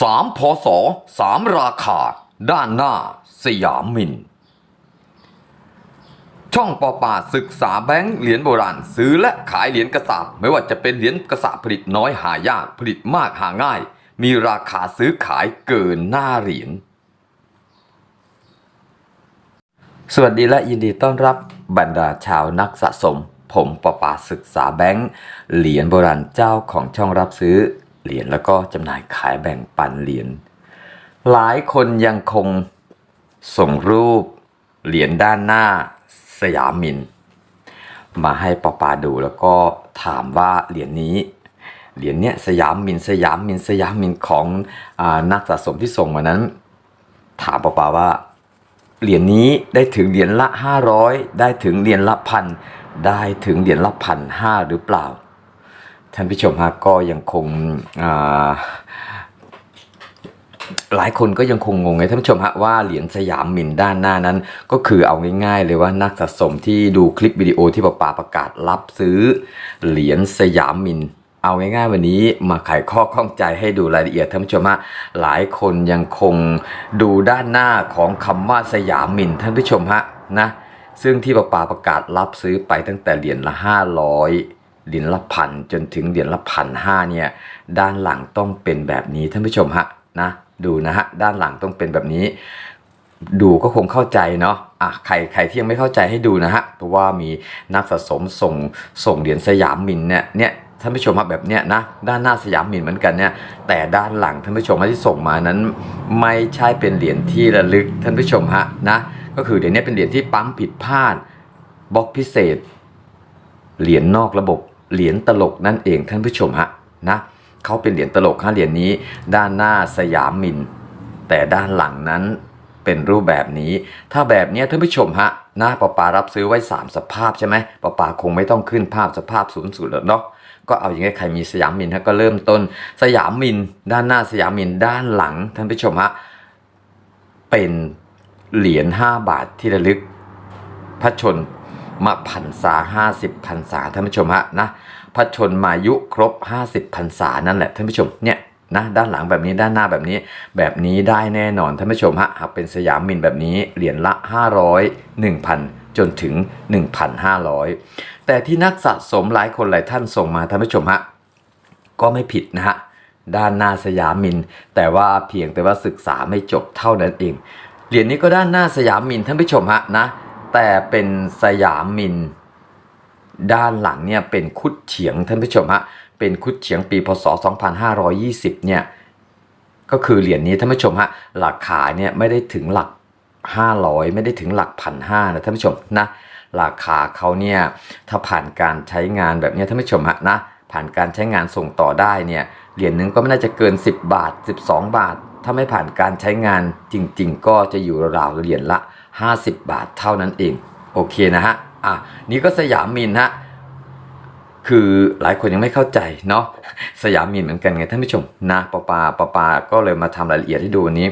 สามพศสามราคา ด้านหน้า สยามมิน ช่องปอปาศึกษาแบงค์เหรียญโบราณ ซื้อและขายเหรียญกระสาบไม่ว่าจะเป็นเหรียญกระสาบผลิตน้อยหายากผลิตมากหาง่าย มีราคาซื้อขายเกินหน้าเหรียญสวัสดีและยินดีต้อนรับบรรดาชาวนักสะสม ผมปอปาศึกษาแบงค์เหรียญโบราณเจ้าของช่องรับซื้อ เหรียญแล้วก็จำหน่ายขายแบ่งปันเหรียญหลายคนยังคงส่งรูปเหรียญด้านหน้าสยามมิน มาให้ปอปาดูแล้วก็ถามว่าเหรียญนี้เหรียญเนี้ยสยามมินสยามมินสยามมินของอนักสะสมที่ส่งมานั้น ถามปอปาว่าเหรียญนี้ได้ถึงเหรียญละ 500 ได้ถึงเหรียญละพันได้ถึงเหรียญละพันห้าหรือเปล่า ท่านผู้ชมฮะก็ยังคงหลายคนก็ยังคงงงไงท่านผู้ชมฮะว่าเหรียญสยามมินด้านหน้านั้น ก็คือเอาง่ายๆเลยว่านักสะสมที่ดูคลิปวิดีโอที่ปาปาประกาศรับซื้อเหรียญสยามมินเอาง่ายๆวันนี้มาไขข้อข้องใจให้ดูรายละเอียดท่านผู้ชมฮะหลายคนยังคงดูด้านหน้าของคำว่าสยามมินท่านผู้ชมฮะนะซึ่งที่ปาปาประกาศรับซื้อไปตั้งแต่เหรียญละ500 เหรียญละพันจนถึงเหรียญละพันห้าเนี่ยด้านหลังต้องเป็นแบบนี้ท่านผู้ชมฮะนะดูนะฮะด้านหลังต้องเป็นแบบนี้ ดูก็คงเข้าใจเนาะอะใครใครที่ยังไม่เข้าใจให้ดูนะฮะเพราะว่ามีนักสะสมส่งส่งเหรียญสยามมินเนี่ยเนี่ยท่านผู้ชมครับแบบเนี้ยนะด้านหน้าสยามมินเหมือนกันเนี่ยแต่ด้านหลังท่านผู้ชมที่ส่งมานั้น ไม่ใช่เป็นเหรียญที่ระลึกท่านผู้ชมฮะนะก็คือเหรียญเนี้เป็นเหรียญที่ปั๊มผิดพลาดบล็อกพิเศษ เหรียญนอกระบบ เหรียญตลกนั่นเองท่านผู้ชมฮะนะเขาเป็นเหรียญตลกฮะเหรียญนี้ ด้านหน้าสยามมิน แต่ด้านหลังนั้นเป็นรูปแบบนี้ ถ้าแบบนี้ท่านผู้ชมฮะหน้าปะปารับซื้อไว้ 3 สภาพใช่ไหมปะปาคงไม่ต้องขึ้นภาพสภาพศูนย์ศูนย์แล้วเนาะก็เอาอย่างงี้ใครมีสยามมินฮะก็เริ่มต้น สยามมิน ด้านหน้าสยามมินด้านหลังท่านผู้ชมฮะเป็นเหรียญ5บาทที่ระลึกพระชน มาพันษาห้าสิบพันษาท่านผู้ชมฮะนะพระชนมายุครบห้าสิบพันษานั่นแหละท่านผู้ชมเนี่ยนะด้านหลังแบบนี้ด้านหน้าแบบนี้ แบบนี้ได้แน่นอนท่านผู้ชมฮะหากเป็นสยามมินแบบนี้เหรียญละ 500 1,000 จนถึง 1,500 แต่ที่นักสะสมหลายคนหลายท่านส่งมาท่านผู้ชมฮะก็ไม่ผิดนะฮะด้านหน้าสยามมิน แต่ว่าเพียงแต่ว่าศึกษาไม่จบเท่านั้นเองเหรียญนี้ก็ด้านหน้าสยามมินท่านผู้ชมฮะนะ แต่เป็นสยามมิน ด้านหลังเนี่ยเป็นคุดเฉียงท่านผู้ชมฮะเป็นคุดเฉียงปีพศ 2520 เนี่ยก็คือเหรียญนี้ท่านผู้ชมฮะราคาเนี่ยไม่ได้ถึงหลัก 500 ไม่ได้ถึงหลักพันห้านะท่านผู้ชมนะราคาเขาเนี่ยถ้าผ่านการใช้งานแบบเนี้ยท่านผู้ชมฮะนะผ่านการใช้งานส่งต่อได้เนี่ยเหรียญหนึงก็ไม่น่าจะเกิน 10 บาท 12 บาท ถ้าไม่ผ่านการใช้งานจริง ๆ ก็จะอยู่ราวๆเหรียญละ 50 บาทเท่านั้นเอง โอเคนะฮะ อะ นี่ก็สยามมินฮะ คือหลายคนยังไม่เข้าใจเนาะ สยามมินเหมือนกันไงท่านผู้ชมนะปะปาปะปา ก็เลยมาทำรายละเอียดให้ดูวันนี้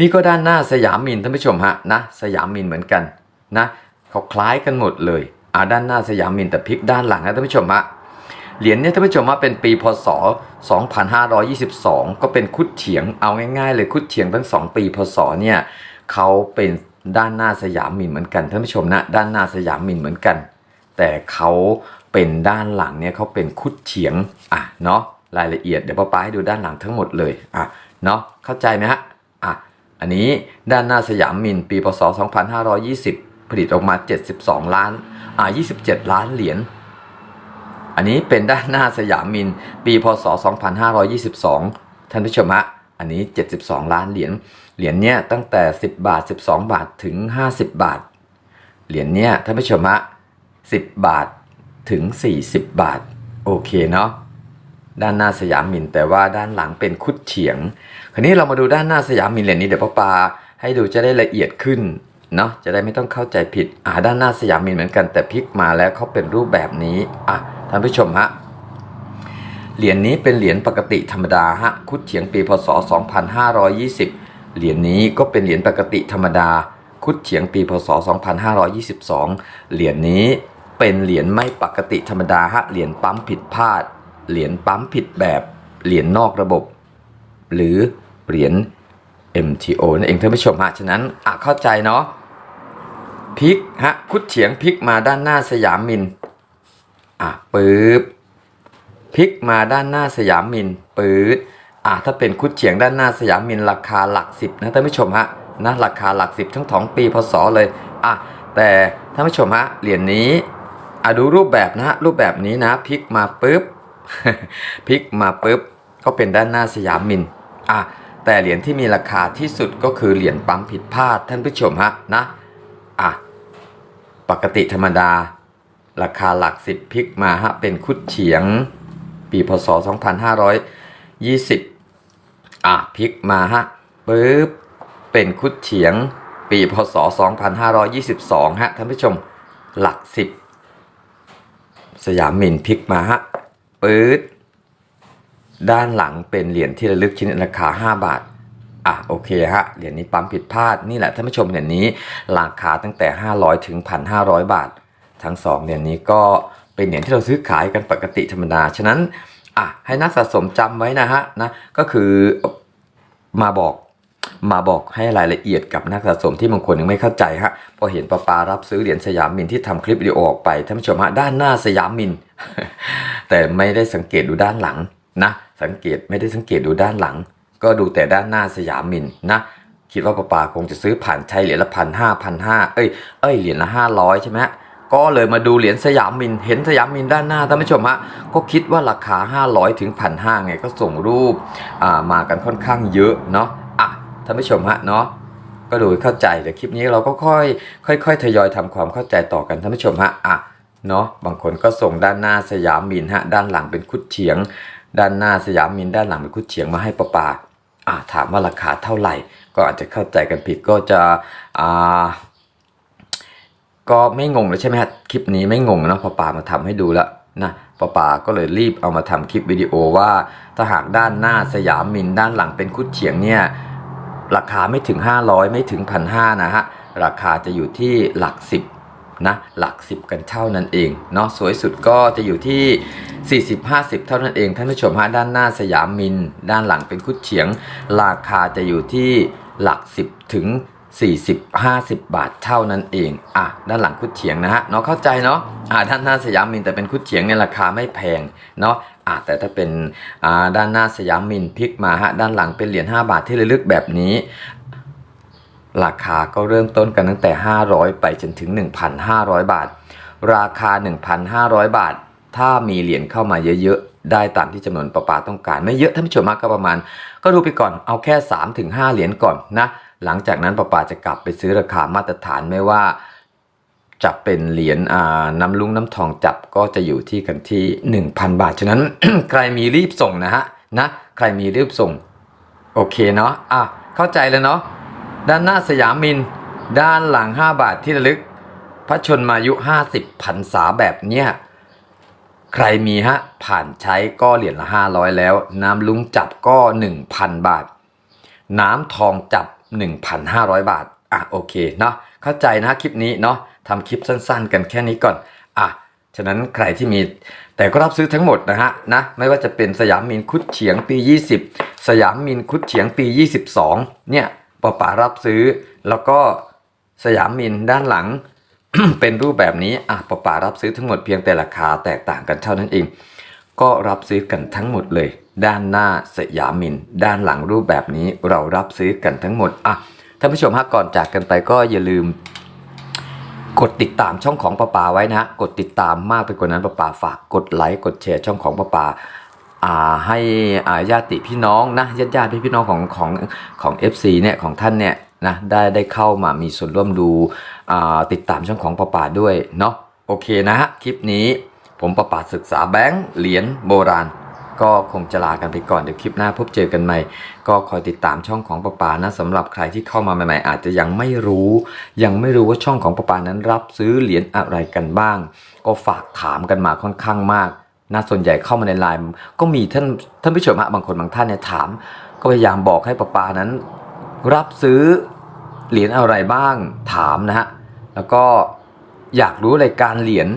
นี่ก็ด้านหน้าสยามมินท่านผู้ชมฮะนะ สยามมินเหมือนกันนะเขาคล้ายกันหมดเลย อ่าด้านหน้าสยามมินแต่พลิกด้านหลังนะท่านผู้ชมฮะ เหรียญเนี่ยท่านผู้ชมว่าเป็นปีพศ 2522 ก็เป็นคุดเฉียง เอาง่ายๆเลยคุดเฉียงทั้ง 2 ปีพศเนี่ยเขาเป็น ด้านหน้าสยามมินเหมือนกันท่านผู้ชมนะด้านหน้าสยามมินเหมือนกัน แต่เขาเป็นด้านหลังเนี่ยเขาเป็นคุดเฉียงอะเนาะรายละเอียดเดี๋ยวป้าป้าให้ดูด้านหลังทั้งหมดเลยอะเนาะเข้าใจไหมฮะอะอันนี้ด้านหน้าสยามมินปีพศ 2520 ผลิตออกมา 72 ล้านอ่า27 ล้านเหรียญอันนี้เป็นด้านหน้าสยามมินปีพศ 2522 ท่านผู้ชมฮะอันนี้ 72 ล้านเหรียญ เหรียญเนี้ยตั้งแต่ 10 บาท 12 บาทถึง 50 บาท เหรียญเนี้ยท่านผู้ชมฮะ10 บาทถึง 40 บาท โอเคเนาะด้านหน้าสยามมินแต่ว่าด้านหลังเป็นคุดเฉียง คราวนี้เรามาดูด้านหน้าสยามมินเหรียญนี้เดี๋ยวป้าปาให้ดูจะได้ละเอียดขึ้นเนาะจะได้ไม่ต้องเข้าใจผิดอ่าด้านหน้าสยามมินเหมือนกันแต่พลิกมาแล้วเขาเป็นรูปแบบนี้อะท่านผู้ชมฮะเหรียญนี้เป็นเหรียญปกติธรรมดาฮะคุดเฉียงปีพศ 2520 เหรียญนี้ก็เป็นเหรียญปกติธรรมดา คุดเฉียงปีพศ 2522 เหรียญนี้เป็นเหรียญไม่ปกติธรรมดาฮะเหรียญปั๊มผิดพลาด เหรียญปั๊มผิดแบบ เหรียญนอกระบบ หรือเหรียญ MTO นั่นเองท่านผู้ชมฮะฉะนั้นอะเข้าใจเนาะพลิกฮะคุดเฉียงพลิกมาด้านหน้าสยามมินอะปึ๊บพลิกมาด้านหน้าสยามมินปื๊ด อะถ้าเป็นคุดเฉียงด้านหน้าสยามมินราคาหลักสิบนะท่านผู้ชมฮะนะราคาหลักสิบทั้งสองปีพศเลยอะแต่ท่านผู้ชมฮะเหรียญนี้อะดูรูปแบบนะฮะรูปแบบนี้นะพลิกมาปึ๊บพลิกมาปุ๊บก็เป็นด้านหน้าสยามมินอะแต่เหรียญที่มีราคาที่สุดก็คือเหรียญปั๊มผิดพลาดท่านผู้ชมฮะนะอะปกติธรรมดา ราคาหลักสิบพลิกมาฮะเป็นคุดเฉียง ปีพศ 2520 อะพลิกมาฮะปุ๊บเป็นคุดเฉียง ปีพศ 2522 ฮะท่านผู้ชมหลักสิบสยามมินพลิกมาฮะปื๊ดด้านหลังเป็นเหรียญที่ระลึกชิ้นราคา 5 บาท อะโอเคฮะ เหรียญนี้ปั๊มผิดพลาดนี่แหละท่านผู้ชมเหรียญนี้ราคาตั้งแต่ 500 ถึง 1,500 บาท ทั้งสองเหรียญนี้ก็เป็นเหรียญที่เราซื้อขายกันปกติธรรมดา ฉะนั้น อะให้นักสะสมจำไว้นะฮะนะก็คือมาบอกมาบอกให้รายละเอียดกับนักสะสมที่บางคนยังไม่เข้าใจฮะพอเห็นปาปารับซื้อเหรียญสยามมินที่ทำคลิปวิดีโอออกไปท่านผู้ชมฮะด้านหน้าสยามมิน แต่ไม่ได้สังเกตดูด้านหลังนะ สังเกตไม่ได้สังเกตดูด้านหลัง ก็ดูแต่ด้านหน้าสยามมินนะ คิดว่าปาปาคงจะซื้อผ่านใช้เหรียญละพันห้าพันห้าเอ้ยเอ้ยเหรียญละห้าร้อยใช่ไหมฮะ ก็เลยมาดูเหรียญสยามมิน เห็นสยามมินด้านหน้าท่านผู้ชมฮะ ก็คิดว่าราคา 500 ถึงพันห้าไงก็ส่งรูปมากันค่อนข้างเยอะเนาะ อะท่านผู้ชมฮะเนาะก็ดูเข้าใจเดี๋ยวคลิปนี้เราก็ค่อยค่อยๆทยอยทำความเข้าใจต่อกันท่านผู้ชมฮะอะเนาะบางคนก็ส่งด้านหน้าสยามมินฮะด้านหลังเป็นคุดเฉียง ด้านหน้าสยามมินด้านหลังเป็นคุดเฉียงมาให้ปะปาอะถามว่าราคาเท่าไหร่ ก็อาจจะเข้าใจกันผิดก็จะอ่า ก็ไม่งงเลยใช่ไหมฮะคลิปนี้ไม่งงเนาะปะปามาทำให้ดูแล้วนะปะปาก็เลยรีบเอามาทำคลิปวิดีโอว่า ถ้าหากด้านหน้าสยามมินด้านหลังเป็นคุดเฉียงเนี่ยราคาไม่ถึง 500 ไม่ถึง1,500นะฮะราคาจะอยู่ที่หลัก 10นะหลัก 10 กันเท่านั้นเองเนาะสวยสุดก็จะอยู่ที่ 40-50 เท่านั้นเองท่านผู้ชมฮะด้านหน้าสยามมิน ด้านหลังเป็นคุดเฉียง ราคาจะอยู่ที่หลัก 10 ถึง 40-50 บาทเท่านั้นเอง อะ ด้านหลังคุดเฉียงนะฮะ เนาะเข้าใจเนาะ อ่าด้านหน้าสยามมินแต่เป็นคุดเฉียงเนี่ยราคาไม่แพง เนาะ อ่าแต่ถ้าเป็น อ่า ด้านหน้าสยามมินพลิกมาฮะ ด้านหลังเป็นเหรียญ5บาทที่ระลึกแบบนี้ ราคาก็เริ่มต้นกันตั้งแต่ 500 ไปจนถึง 1,500 บาท ราคา 1,500 บาท ถ้ามีเหรียญเข้ามาเยอะๆได้ตามที่จำนวนประปาต้องการ ไม่เยอะท่านผู้ชมมากก็ประมาณ ก็ดูไปก่อนเอาแค่ 3-5 เหรียญก่อนนะ หลังจากนั้นประปาจะกลับไปซื้อราคามาตรฐานไม่ว่า จะเป็นเหรียญน้ำลุงน้ำทองจับก็จะอยู่ที่กันที่ 1,000 บาท ฉะนั้น ใครมีรีบส่งนะฮะนะใครมีรีบส่ง โอเคเนาะอะเข้าใจแล้วเนาะด้านหน้าสยามมิน ด้านหลัง 5 บาทที่ระลึก พระชนมายุ 50พรรษาแบบเนี้ยใครมีฮะ ผ่านใช้ก็เหรียญละ 500 แล้ว น้ำลุงจับก็ 1,000 บาท น้ำทองจับ 1,500 บาท อะโอเคเนาะเข้าใจนะคลิปนี้เนาะทำคลิปสั้นๆ กันแค่นี้ก่อน อะฉะนั้นใครที่มีแต่ก็รับซื้อทั้งหมดนะฮะนะไม่ว่าจะเป็นสยามมินคุดเฉียงปี 20 สยามมินคุดเฉียงปี 22 เนี่ยปอป่ารับซื้อ แล้วก็สยามมินด้านหลัง เป็นรูปแบบนี้อะปอป่ารับซื้อทั้งหมดเพียงแต่ราคาแตกต่างกันเท่านั้นเอง ก็รับซื้อกันทั้งหมดเลย ด้านหน้าสยามิน ด้านหลังรูปแบบนี้เรารับซื้อกันทั้งหมดอะท่านผู้ชมฮะก่อนจากกันไปก็อย่าลืม กดติดตามช่องของป้าปาไว้นะกดติดตามมากไปกว่านั้นป้าปาฝากกดไลค์กดแชร์ช่องของป้าปาอ่าให้อ่าญาติพี่น้องนะญาติญาติพี่พี่น้องของของของ FC เนี่ยของท่านเนี่ยนะได้ได้เข้ามามีส่วนร่วมดูอ่าติดตามช่องของป้าปาด้วยเนาะโอเคนะฮะคลิปนี้ ผมป้าปาศึกษาแบงค์เหรียญโบราณ ก็คงจะลากันไปก่อน เดี๋ยวคลิปหน้าพบเจอกันใหม่ ก็คอยติดตามช่องของประปานะสำหรับใครที่เข้ามาใหม่ๆ อาจจะยังไม่รู้ ยังไม่รู้ว่าช่องของประปานั้นรับซื้อเหรียญอะไรกันบ้าง ก็ฝากถามกันมาค่อนข้างมากนะส่วนใหญ่เข้ามาในไลน์ก็มีท่านท่านผู้ชมฮะบางคนบางท่านเนี่ยถาม ก็พยายามบอกให้ประปานั้น รับซื้อเหรียญอะไรบ้างถามนะฮะแล้วก็อยากรู้รายการเหรียญ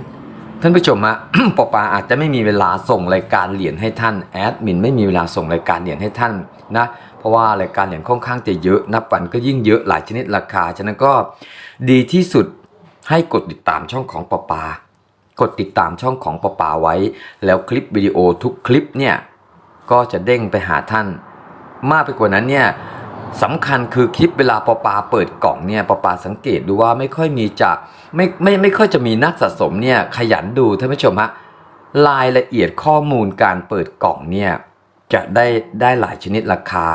ท่านผู้ชมฮะปอปาอาจจะไม่มีเวลาส่งรายการเหรียญให้ท่านแอดมินไม่มีเวลาส่งรายการเหรียญให้ท่านนะเพราะว่ารายการเหรียญค่อนข้างจะเยอะนับวันก็ยิ่งเยอะหลายชนิดราคาฉะนั้นก็ดีที่สุดให้กดติดตามช่องของปอปากดติดตามช่องของปอปาไว้ แล้วคลิปวิดีโอทุกคลิปเนี่ยก็จะเด้งไปหาท่าน มากไปกว่านั้นเนี่ย สำคัญคือคลิปเวลาปอปาเปิดกล่องเนี่ยปอปาสังเกตดูว่าไม่ค่อยมีจะไม่ไม่ไม่ค่อยจะมีนักสะสมเนี่ยขยันดูท่านผู้ชมฮะรายละเอียดข้อมูลการเปิดกล่องเนี่ยจะได้ได้หลายชนิดราคา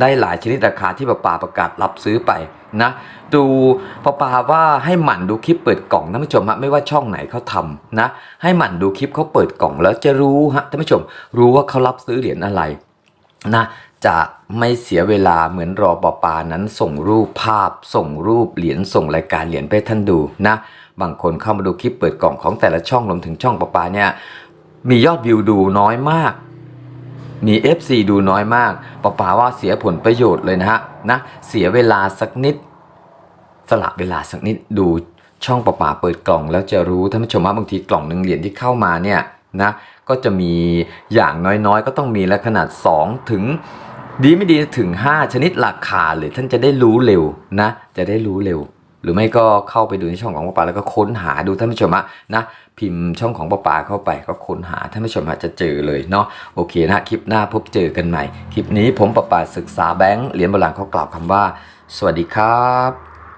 ได้หลายชนิดราคาที่ปอปาประกาศรับซื้อไปนะดูปอปาว่าให้หมั่นดูคลิปเปิดกล่องท่านผู้ชมฮะไม่ว่าช่องไหนเขาทำนะให้หมั่นดูคลิปเขาเปิดกล่องแล้วจะรู้ฮะท่านผู้ชมรู้ว่าเขารับซื้อเหรียญอะไรนะ จะไม่เสียเวลาเหมือนรอปปานั้นส่งรูปภาพ ส่งรูปเหรียญส่งรายการเหรียญไปท่านดูนะบางคนเข้ามาดูคลิปเปิดกล่องของแต่ละช่องรวมถึงช่องปปาเนี่ยมียอดวิวดูน้อยมากมี FC ดูน้อยมากปอปาว่าเสียผลประโยชน์เลยนะฮะนะเสียเวลาสักนิด สละเวลาสักนิดดูช่องปะปาเปิดกล่อง แล้วจะรู้ท่านผู้ชมว่าบางทีกล่องหนึ่งเหรียญที่เข้ามาเนี่ยนะก็จะมีอย่างน้อยๆ ก็ต้องมีและขนาด 2 ถึง ดีไม่ดีถึง 5 ชนิดราคาเลยท่านจะได้รู้เร็วนะ จะได้รู้เร็ว หรือไม่ก็เข้าไปดูในช่องของป้าปาแล้วก็ค้นหาดูท่านผู้ชมะนะพิมพ์ช่องของป้าปาเข้าไปก็ค้นหาท่านผู้ชมจะเจอเลยเนาะโอเคนะคลิปหน้าพบเจอกันใหม่ คลิปนี้ผมป้าปาศึกษาแบงค์เหรียญโบราณเขากล่าวคำว่า สวัสดีครับ